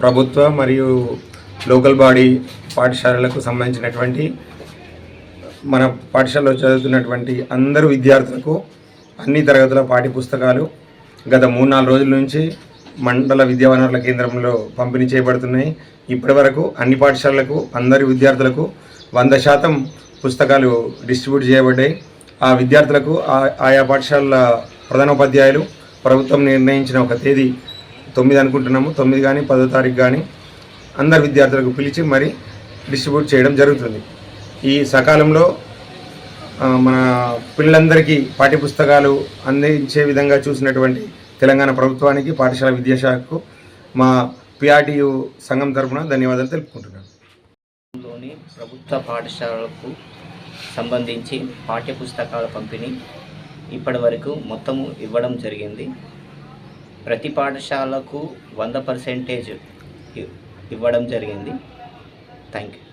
ప్రభుత్వ మరియు local body పాఠశాలలకు సంబంధించినటువంటి మన పాఠశాలలో చదువుతున్నటువంటి అందరు విద్యార్థులకు అన్ని తరగతుల పాఠ్య పుస్తకాలు గత మూడు నాలుగు రోజుల నుంచి మండల విద్యా వనరుల కేంద్రంలో పంపిణీ చేయబడుతున్నాయి. ఇప్పటి వరకు అన్ని పాఠశాలలకు అందరి విద్యార్థులకు వంద శాతం పుస్తకాలు డిస్ట్రిబ్యూట్ చేయబడ్డాయి. ఆ విద్యార్థులకు ఆ- ఆయా పాఠశాలల ప్రధానోపాధ్యాయులు ప్రభుత్వం నిర్ణయించిన ఒక తేదీ తొమ్మిది అనుకుంటున్నాము. తొమ్మిది కానీ పదో తారీఖు కానీ అందరు విద్యార్థులకు పిలిచి మరి డిస్ట్రిబ్యూట్ చేయడం జరుగుతుంది. ఈ సకాలంలో మన పిల్లలందరికీ పాఠ్యపుస్తకాలు అందించే విధంగా చూసినటువంటి తెలంగాణ ప్రభుత్వానికి పాఠశాల విద్యాశాఖకు మా పిఆర్టీయు సంఘం తరఫున ధన్యవాదాలు తెలుపుకుంటున్నాను. లోని ప్రభుత్వ పాఠశాలలకు సంబంధించి పాఠ్యపుస్తకాల పంపిణీ ఇప్పటి వరకు మొత్తము ఇవ్వడం జరిగింది. ప్రతి పాఠశాలకు వంద పర్సెంటేజ్ ఇవ్వడం జరిగింది. Thank you